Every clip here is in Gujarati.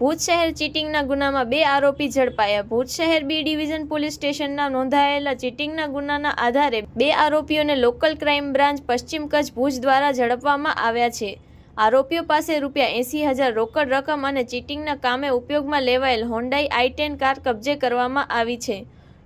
ભુજ શહેર ચીટિંગના ગુનામાં બે આરોપી ઝડપાયા. ભુજ શહેર બી ડિવિઝન પોલીસ સ્ટેશનના નોંધાયેલા ચીટિંગના ગુનાના આધારે બે આરોપીઓને લોકલ ક્રાઇમ બ્રાન્ચ પશ્ચિમ કચ્છ ભુજ દ્વારા ઝડપવામાં આવ્યા છે. આરોપીઓ પાસે રૂપિયા એંસી હજાર રોકડ રકમ અને ચીટિંગના કામે ઉપયોગમાં લેવાયેલ હોન્ડાઈ આઈ ટેન કાર કબજે કરવામાં આવી છે.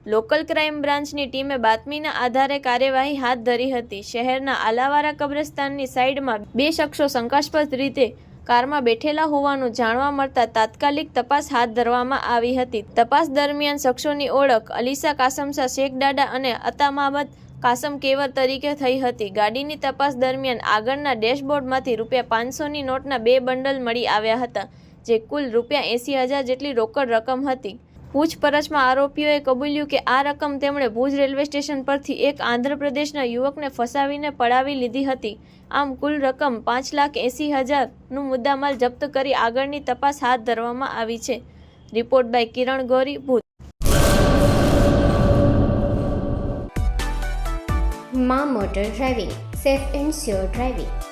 લોકલ ક્રાઇમ બ્રાન્ચની ટીમે બાતમીના આધારે કાર્યવાહી હાથ ધરી હતી. શહેરના આલાવારા કબ્રસ્તાનની સાઈડમાં બે શખ્સો શંકાસ્પદ રીતે કારમાં બેઠેલા હોવાનું જાણવા મળતા તાત્કાલિક તપાસ હાથ ધરવામાં આવી હતી. તપાસ દરમિયાન શખ્સોની ઓળખ અલીસા કાસમસા શેખ દાડા અને અતામામદ કાસમ કેવર તરીકે થઈ હતી. ગાડીની તપાસ દરમિયાન આગળના ડેશબોર્ડમાંથી રૂપિયા પાંચસોની નોટના બે બંડલ મળી આવ્યા હતા, જે કુલ રૂપિયા એંસી હજાર જેટલી રોકડ રકમ હતી. પૂછપરછમાં આરોપીઓએ કબૂલ્યું કે આ રકમ તેમણે ભુજ રેલવે સ્ટેશન પરથી એક આંધ્રપ્રદેશના યુવકને ફસાવીને પડાવી લીધી હતી. આમ કુલ રકમ પાંચ લાખ એંસી હજારનું મુદ્દામાલ જપ્ત કરી આગળની તપાસ હાથ ધરવામાં આવી છે. રિપોર્ટ બાય કિરણ ગોરી, ભુજ. મા motor driving, safe and sure driving.